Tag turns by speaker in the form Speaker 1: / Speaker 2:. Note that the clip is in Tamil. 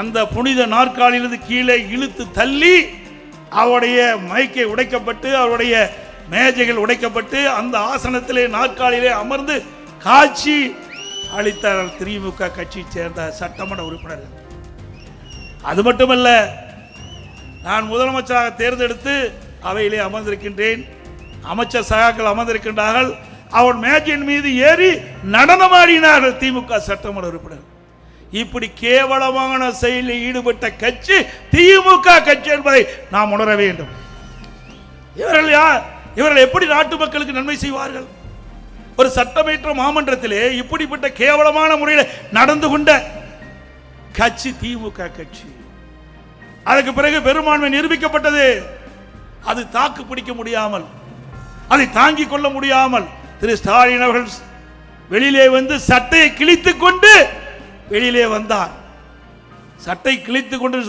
Speaker 1: அந்த புனித நாற்காலியிலிருந்து கீழே இழுத்து தள்ளி அவருடைய மைக்கை உடைக்கப்பட்டு அவருடைய மேஜைகள் உடைக்கப்பட்டு அந்த ஆசனத்திலே நாற்காலியிலே அமர்ந்து காட்சி அளித்தார் திமுக கட்சியைச் சேர்ந்த சட்டமன்ற உறுப்பினர்கள். அது மட்டுமல்ல நான் முதலமைச்சராக தேர்ந்தெடுத்து அவையிலே அமர்ந்திருக்கின்றேன். அமைச்சர் சகாக்கள் அமர்ந்திருக்கின்றார்கள். அவன் மேஜையின் மீது ஏறி நடனமாடினார்கள் திமுக சட்டமன்ற உறுப்பினர் இப்படி கேவலமான செயலில் ஈடுபட்ட கட்சி திமுக கட்சி என்பதை நாம் உணர வேண்டும். இவர்கள் யார்? இவர்கள் எப்படி நாட்டு மக்களுக்கு நன்மை செய்வார்கள்? ஒரு சட்டமேற்ற மாமன்றத்திலே இப்படிப்பட்ட கேவலமான முறையில் நடந்து கொண்ட கட்சி திமுக கட்சி. அதற்கு பிறகு பெரும்பான்மை நிரூபிக்கப்பட்டது. அது தாக்கு பிடிக்க முடியாமல் அதை தாங்கிக் கொள்ள முடியாமல் திரு ஸ்டாலின் அவர்கள் வெளியிலே வந்து சட்டையை கிழித்துக் கொண்டு வெளியிலே வந்தார். சட்டை கிழித்துக் கொண்டு